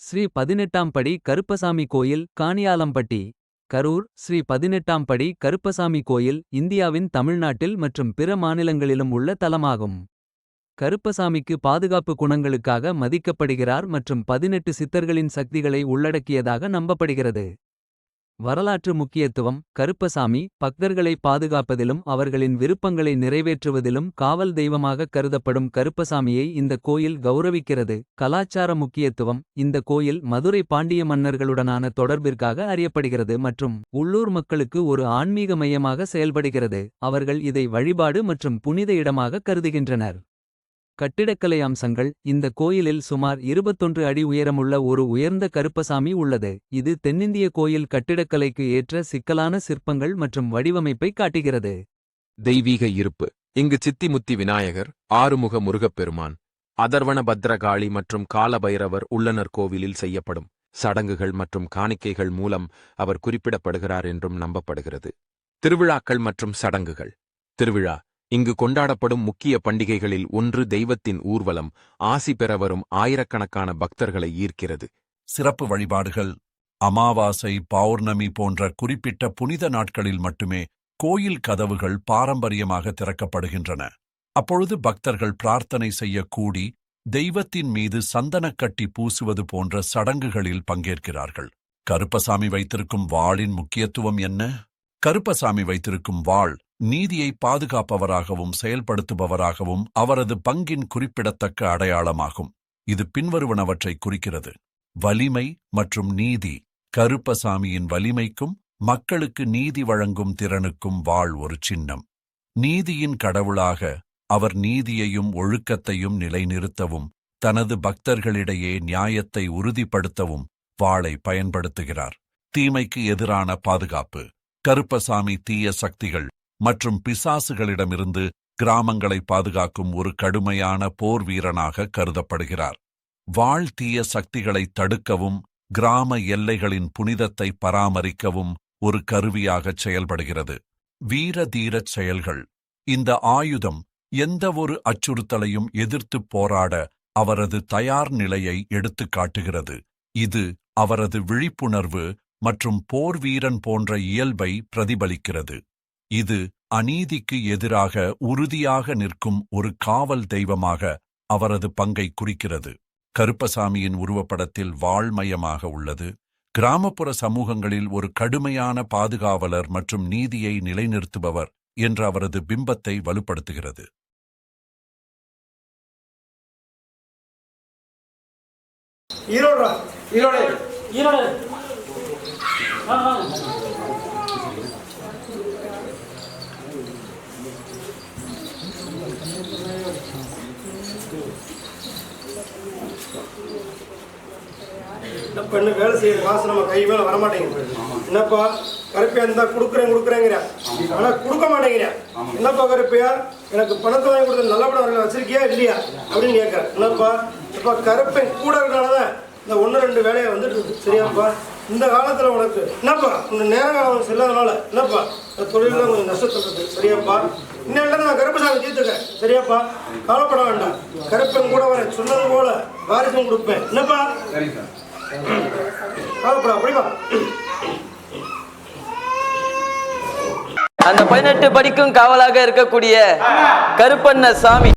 ஸ்ரீ பதினெட்டாம் படி கருப்பசாமி கோயில் காணியாலம்பட்டி. கரூர் ஸ்ரீ பதினெட்டாம் படி கருப்பசாமி கோயில் இந்தியாவின் தமிழ்நாட்டில் மற்றும் பிற மாநிலங்களிலும் உள்ள தலமாகும். கருப்பசாமிக்கு பாதுகாப்பு குணங்களுக்காக மதிக்கப்படுகிறார் மற்றும் பதினெட்டு சித்தர்களின் சக்திகளை உள்ளடக்கியதாக நம்பப்படுகிறது. வரலாற்று முக்கியத்துவம் கருப்பசாமி பக்தர்களை பாதுகாப்பதிலும் அவர்களின் விருப்பங்களை நிறைவேற்றுவதிலும் காவல் தெய்வமாகக் கருதப்படும் கருப்பசாமியை இந்த கோயில் கௌரவிக்கிறது. கலாச்சார முக்கியத்துவம் இந்த கோயில் மதுரை பாண்டிய மன்னர்களுடனான தொடர்பிற்காக அறியப்படுகிறது மற்றும் உள்ளூர் மக்களுக்கு ஒரு ஆன்மீக மையமாக செயல்படுகிறது. அவர்கள் இதை வழிபாடு மற்றும் புனித இடமாக கருதுகின்றனர். கட்டிடக்கலை அம்சங்கள். இந்த கோயிலில் சுமார் 21 அடி உயரமுள்ள ஒரு உயர்ந்த கருப்பசாமி உள்ளது. இது தென்னிந்திய கோயில் கட்டிடக்கலைக்கு ஏற்ற சிக்கலான சிற்பங்கள் மற்றும் வடிவமைப்பை காட்டுகிறது. தெய்வீக இருப்பு. இங்கு சித்திமுத்தி விநாயகர் ஆறுமுக முருகப்பெருமான் அதர்வண பத்ரகாளி மற்றும் காலபைரவர் உள்ளனர் கோவிலில் செய்யப்படும் சடங்குகள் மற்றும் காணிக்கைகள் மூலம் அவர் குறிப்பிடப்படுகிறார் என்றும் நம்பப்படுகிறது. திருவிழாக்கள் மற்றும் சடங்குகள். திருவிழா இங்கு கொண்டாடப்படும் முக்கிய பண்டிகைகளில் ஒன்று தெய்வத்தின் ஊர்வலம். ஆசி பெற வரும் ஆயிரக்கணக்கான பக்தர்களை ஈர்க்கிறது. சிறப்பு வழிபாடுகள் அமாவாசை பௌர்ணமி போன்ற குறிப்பிட்ட புனித நாட்களில் மட்டுமே கோயில் கதவுகள் பாரம்பரியமாக திறக்கப்படுகின்றன. அப்பொழுது பக்தர்கள் பிரார்த்தனை செய்ய கூடி தெய்வத்தின் மீது சந்தனக்கட்டி பூசுவது போன்ற சடங்குகளில் பங்கேற்கிறார்கள். கருப்பசாமி வைத்திருக்கும் வாளின் முக்கியத்துவம் என்ன? கருப்பசாமி வைத்திருக்கும் வாள் நீதியை பாதுகாப்பவராகவும் செயல்படுத்துபவராகவும் அவரது பங்கின் குறிப்பிடத்தக்க அடையாளமாகும். இது பின்வருவனவற்றை குறிக்கிறது. வலிமை மற்றும் நீதி. கருப்பசாமியின் வலிமைக்கும் மக்களுக்கு நீதி வழங்கும் திறனுக்கும் வாழ் ஒரு சின்னம். நீதியின் கடவுளாக அவர் நீதியையும் ஒழுக்கத்தையும் நிலைநிறுத்தவும் தனது பக்தர்களிடையே நியாயத்தை உறுதிப்படுத்தவும் வாளை பயன்படுத்துகிறார். தீமைக்கு எதிரான பாதுகாப்பு. கருப்பசாமி தீய சக்திகள் மற்றும் பிசாசுகளிடமிருந்து கிராமங்களை பாதுகாக்கும் ஒரு கடுமையான போர் வீரனாக கருதப்படுகிறார். வாழ் தீய சக்திகளை தடுக்கவும் கிராம எல்லைகளின் புனிதத்தை பராமரிக்கவும் ஒரு கருவியாகச் செயல்படுகிறது. வீர தீரச் செயல்கள். இந்த ஆயுதம் எந்தவொரு அச்சுறுத்தலையும் எதிர்த்துப் போராட அவரது தயார் நிலையை எடுத்துக் காட்டுகிறது. இது அவரது விழிப்புணர்வு மற்றும் போர் வீரன் போன்ற இயல்பை பிரதிபலிக்கிறது. இது அநீதிக்கு எதிராக உறுதியாக நிற்கும் ஒரு காவல் தெய்வமாக அவரது பங்கை குறிக்கிறது. கருப்பசாமியின் உருவப்படத்தில் வாழ்மயமாக உள்ளது. கிராமப்புற சமூகங்களில் ஒரு கடுமையான பாதுகாவலர் மற்றும் நீதியை நிலைநிறுத்துபவர் என்ற அவரது பிம்பத்தை வலுப்படுத்துகிறது. ஈரோடுடா ஈரோடு. ஈரோடு. ஆ என்ன பெண்ணு வேலை செய்யற காசு நம்ம கை மேல வரமாட்டேங்குது என்னப்பா கருப்பையா இருந்தா கொடுக்குறேன் கொடுக்குறேங்கிற. ஆனா கொடுக்க மாட்டேங்கிற. என்னப்பா கருப்பையா எனக்கு பணத்தை வாங்கி கொடுத்து நல்ல படம் வச்சிருக்கியா இல்லையா? அப்படின்னு கேட்க என்னப்பா இப்ப கருப்பை கூட இருக்கனாலதான் இந்த ஒன்று ரெண்டு வேலையை வந்துட்டு இருக்கு. சரியாப்பா? இந்த காலத்துல உனக்கு என்னப்பா? இந்த நேர காலம் செல்லாதனால என்னப்பா? இந்த தொழில கொஞ்சம் நஷ்டத்தில் இருக்கு சரியாப்பா? இன்னும் நான் கருப்பசாமி தீர்த்துக்கிறேன். சரியாப்பா? கவலைப்பட வேண்டாம். கருப்பன் கூட வரேன். சொன்னது போல வாரிசும் கொடுப்பேன். என்னப்பா? கவலைப்பட அப்படிப்பா அந்த பதினெட்டு படிக்கும் காவலாக இருக்கக்கூடிய கருப்பண்ண சாமி.